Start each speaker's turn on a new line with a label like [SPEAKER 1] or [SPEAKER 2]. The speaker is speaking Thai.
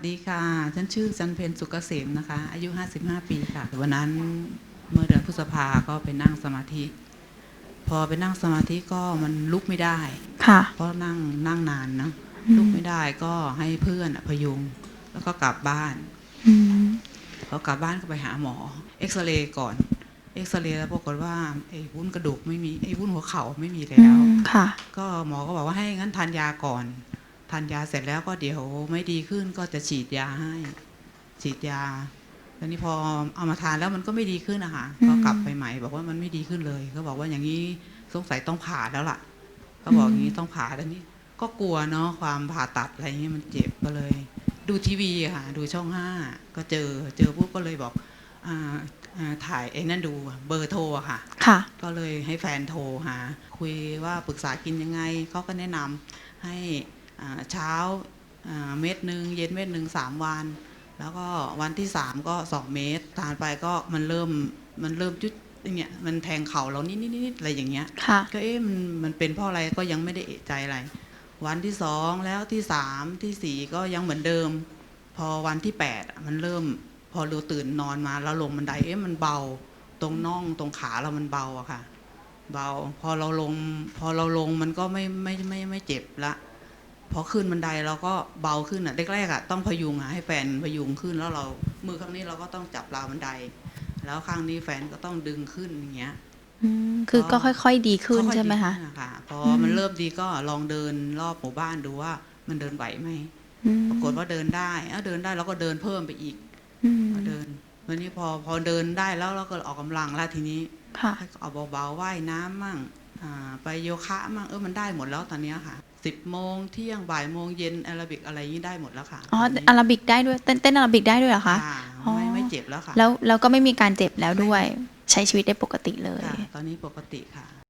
[SPEAKER 1] สวัสดีค่ะ ฉันชื่อจันเพนสุกเกษมนะคะ อายุ 55 ปีค่ะ วันนั้นเมื่อเดือนพฤษภาก็ไปนั่งสมาธิ พอไปนั่งสมาธิก็มันลุกไม่ได้
[SPEAKER 2] ค่ะ
[SPEAKER 1] เพราะนั่งนั่งนานนะ
[SPEAKER 2] อืม
[SPEAKER 1] ลุกไม่ได้ก็ให้เพื่อนอะพยุง แล้วก็กลับบ้าน
[SPEAKER 2] อืม
[SPEAKER 1] พอกลับบ้านก็ไปหาหมอ เอ็กซเรย์ก่อน เอ็กซเรย์แล้วปรากฏว่าไอ้วุ้นกระดูกไม่มี ไอ้วุ้นหัวเข่าไม่มี
[SPEAKER 2] อื
[SPEAKER 1] แล้ว
[SPEAKER 2] มค่ะ
[SPEAKER 1] ก็หมอก็บอกว่าให้งั้นทานยาก่อน ทานยาเสร็จแล้วก็เดี๋ยวไม่ดีขึ้นก็จะฉีดยาให้ฉีดยาแล้วนี้พอเอามาทานแล้วมันก็ไม่ดีขึ้นอะค่ะ
[SPEAKER 2] อืม
[SPEAKER 1] ก็กลับไปใหม่ บอกว่ามันไม่ดีขึ้นเลยก็บอกว่าอย่างนี้สงสัยต้องผ่าแล้วล่ะก็บอกอย่างนี้ต้องผ่าแต่นี้ก็กลัวเนาะความผ่าตัดอะไรเงี้ยมันเจ็บก็เลย ดูทีวีอะค่ะ ดูช่องห้าก็เจอเจอปุ๊บก็เลยบอกอ่าอ่าถ่ายไอ้นั่นดูเบอร์โทรอะค่ะ
[SPEAKER 2] ค่ะ
[SPEAKER 1] ก็เลยให้แฟนโทรหาคุยว่าปรึกษากินยังไงเขาก็แนะนำให้อ่า เช้าอ่าเม็ดหนึ่งเย็นเม็ดหนึ่งสามวัน แล้วก็วันที่สามก็สองเม็ดทานไปก็มันเริ่มมันเริ่มจุดอย่างเงี้ยมันแทงเข่าเรานิดนิดนิดอะไรอย่างเงี้ย
[SPEAKER 2] ค่ะ
[SPEAKER 1] ก็เอ๊ะมันมันเป็นเพราะอะไรก็ยังไม่ได้เอะใจอะไร วันที่สองแล้วที่สามที่สี่ก็ยังเหมือนเดิม พอวันที่แปดอะมันเริ่มพอเราตื่นนอนมาแล้วลงบันไดเอ๊ะมันเบา ตรงน่องตรงขาเรามันเบาอะค่ะ เบาพอเราลง พอเราลงมันก็ไม่ไม่ไม่ไม่เจ็บละ พอขึ้นบันไดเราก็เบาขึ้นอะแรกๆอะต้องพยุงอะให้แฟนพยุงขึ้นแล้วเรามือข้างนี้เราก็ต้องจับราวบันได แล้วข้างนี้แฟนก็ต้องดึงขึ้นอย่างเงี้ย
[SPEAKER 2] อืมคือก็ค่อย ๆ ดีขึ้น
[SPEAKER 1] ค่อยๆ
[SPEAKER 2] ใช่ไหมคะ
[SPEAKER 1] ดีขึ้นอค่ะพออ
[SPEAKER 2] ม
[SPEAKER 1] มันเริ่มดีก็ลองเดินรอบหมู่บ้านดูว่ามันเดินไหวไหม
[SPEAKER 2] อืม
[SPEAKER 1] ปรากฏว่าเดินได้เอ้าเดินได้เราก็เดินเพิ่มไปอีก
[SPEAKER 2] อืม
[SPEAKER 1] เดินวันนี้พอพอเดินได้แล้วเราก็ออกกำลังแล้วทีนี้
[SPEAKER 2] ค่ะ
[SPEAKER 1] ให้เอาเบาๆว่ายน้ำมั่งอ่าไปโยคะมั่งเออมันได้หมดแล้วตอนเนี้ยค่ะ สิบโมงเที่ยงบ่ายโมงเย็นแอโรบิกอะไรอย่างนี้ได้หมดแล้วค่ะ
[SPEAKER 2] อ๋อ
[SPEAKER 1] ตนนี้
[SPEAKER 2] อาราบิกได้ด้วยเต้นเต้นอาราบิกได้ด้วยเหรอคะ
[SPEAKER 1] ค่ะ
[SPEAKER 2] อ๋อ
[SPEAKER 1] ไม่ไม่เจ็บแล้วค่ะ
[SPEAKER 2] แล้วแล้วก็ไม่มีการเจ็บแล้วด้วย ใช้ชีวิตได้ปกติเลย
[SPEAKER 1] ค่ะตอนนี้ปกติค่ะ